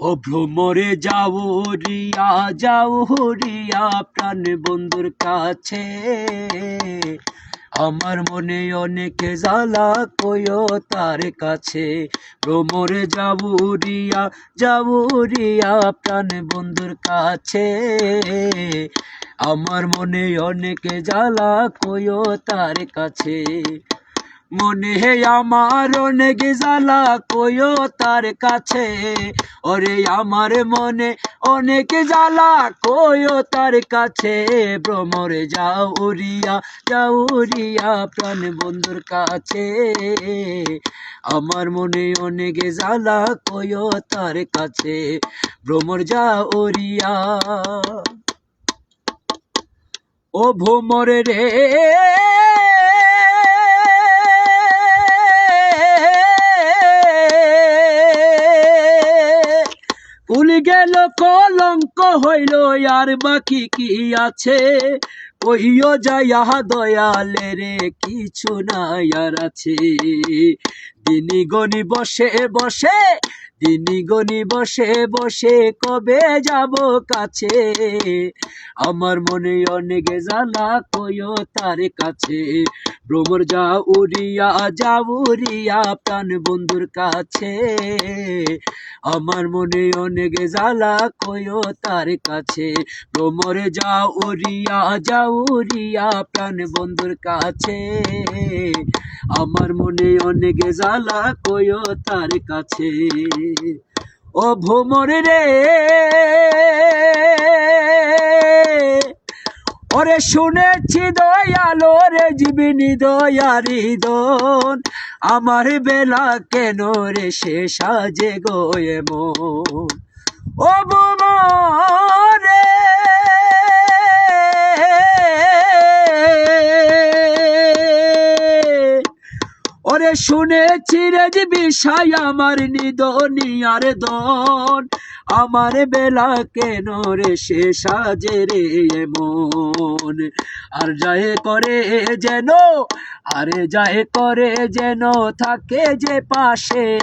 ও ভ্রমরে যাও রিয়া যাও রিয়া প্রাণ বন্ধুর কাছে। আমার মনে অনেক জ্বালা কয়ো তার কাছে। ভ্রমরে যাব রিয়া যাব রিয়া প্রাণ বন্ধুর কাছে। আমার মনে অনেক জ্বালা কয়ো তার কাছে। মনে হে আমার অনেক জ্বালা কয়ো তার কাছে। ওরে আমার মনে অনেক জ্বালা কয়ো তার কাছে। ভ্রমরে যাও উড়িয়া, যাও প্রাণ বন্ধুর কাছে। আমার মনে অনেক জ্বালা কয়ো তার কাছে। ভ্রমর যা উড়িয়া। ও ভ্রমরে রে গেল কলঙ্ক হইল, আর বাকি কি আছে? কইও যাইয়া দয়ালে রে, কিছু নাই আর আছে। দিনী গনি বসে বসে দিনী গনি বসে বসে কবে যাব কাছে? আমার মনে অনেক জ্বালা কইও তার কাছে। ভ্রমর যা উড়িয়া যা উড়িয়া প্রাণ বন্ধুর কাছে। আমার মনে অনেক জ্বালা কইও তার কাছে। ভ্রমরে যা উড়িয়া যা উড়িয়া প্রাণ বন্ধুর কাছে। আমার মনে অনেক জ্বালা কইও তার কাছে। ও ভোমর রে। ওরে শুনেছি দয়ালো রে জীবিনী দয়ারি দন। আমার বেলা কেন রে সে সাজে গোয়ে মন ও রে। শুনেছি রে যে বিষয় আমার নিদনিয়ার দন। আমার বেলা কেন রে সে সাজে রে মন? আর যায় করে যেন, আরে যায় করে যেন থাকে যে পাশে।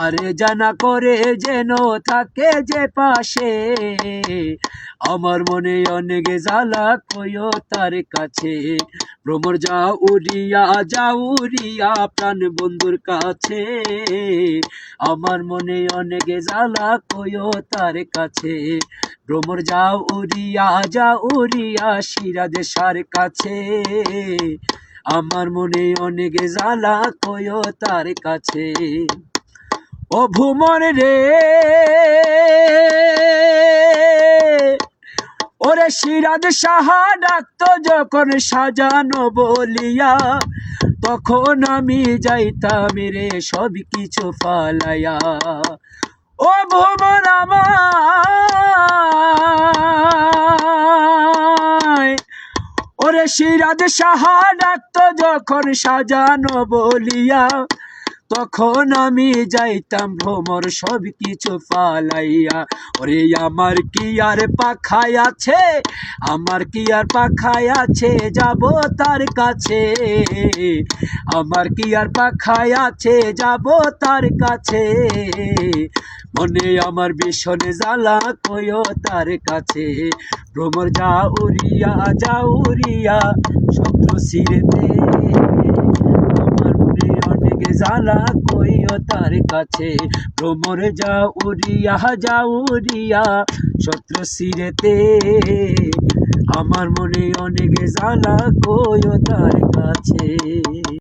আরে জানা করে যেন থাকে যে পাশে। আমার মনে অনেক জ্বালা কয়ো তার কাছে। ভ্রমর যা উড়িয়া যা উড়িয়া প্রাণ বন্ধুর কাছে। আমার মনে অনেক জ্বালা কয়ো তার কাছে। ভ্রমর যা উড়িয়া যা উড়িয়া সিরাজ সার কাছে। আমার মনে অনেক জ্বালা কয়ো তার কাছে। ও ভুমর রে ওরে সিরাজ সাহা ডাকত যখন সাজানো বলিয়া, তখন আমি যাইতাম রে সব কিছু ফালাইয়া। ও আমায়, ওরে সিরাজ সাহা ডাকত যখন সাজানো বলিয়া তখন আমি যাইতাম ভ্রমর সব কিছু পালাইয়া ওরে, আমার কি আর পাখায় আছে? আমার কি আর পাখায় আছে? যাব তার কাছে। আমার কি আর পাখায় আছে? যাব তার কাছে। মনে আমার ভীষণ জ্বালা, কয়ো তার কাছে। ভ্রমর যা উড়িয়া যা উড়িয়া শব্দ অনেক জ্বালা কইও তার কাছে, ভ্রমর যা উড়িয়া যা উড়িয়া শত্রু সিরেতে আমার মনে অনেক জ্বালা কইও তার কাছে।